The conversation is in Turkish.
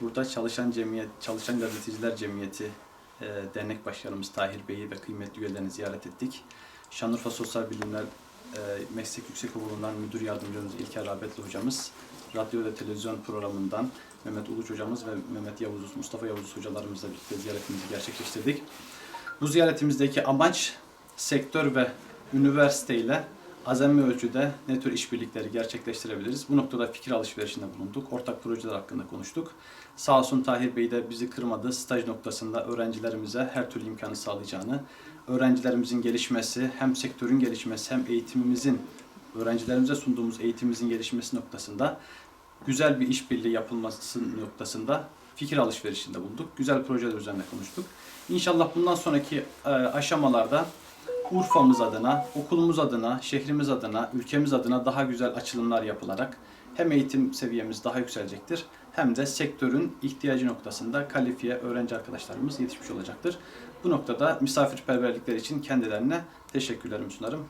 Burada çalışan cemiyet, çalışan gazeteciler cemiyeti e, dernek başkanımız Tahir Bey'i ve kıymetli üyelerini ziyaret ettik. Şanlıurfa Sosyal Bilimler e, Meslek Yüksekokulu'ndan müdür yardımcımız İlker Rabetli hocamız, radyo ve televizyon programından Mehmet Uluç hocamız ve Mehmet Yavuz, Mustafa Yavuz hocalarımızla birlikte ziyaretimizi gerçekleştirdik. Bu ziyaretimizdeki amaç sektör ve üniversite ile azami ölçüde ne tür işbirlikleri gerçekleştirebiliriz? Bu noktada fikir alışverişinde bulunduk. Ortak projeler hakkında konuştuk. Sağ olsun Tahir Bey de bizi kırmadı. Staj noktasında öğrencilerimize her türlü imkanı sağlayacağını, öğrencilerimizin gelişmesi, hem sektörün gelişmesi hem eğitimimizin, öğrencilerimize sunduğumuz eğitimimizin gelişmesi noktasında güzel bir işbirliği yapılması noktasında fikir alışverişinde bulduk. Güzel projeler üzerine konuştuk. İnşallah bundan sonraki e, aşamalarda Urfa'mız adına, okulumuz adına, şehrimiz adına, ülkemiz adına daha güzel açılımlar yapılarak hem eğitim seviyemiz daha yükselecektir hem de sektörün ihtiyacı noktasında kalifiye öğrenci arkadaşlarımız yetişmiş olacaktır. Bu noktada misafirperverlikler için kendilerine teşekkürlerimi sunarım.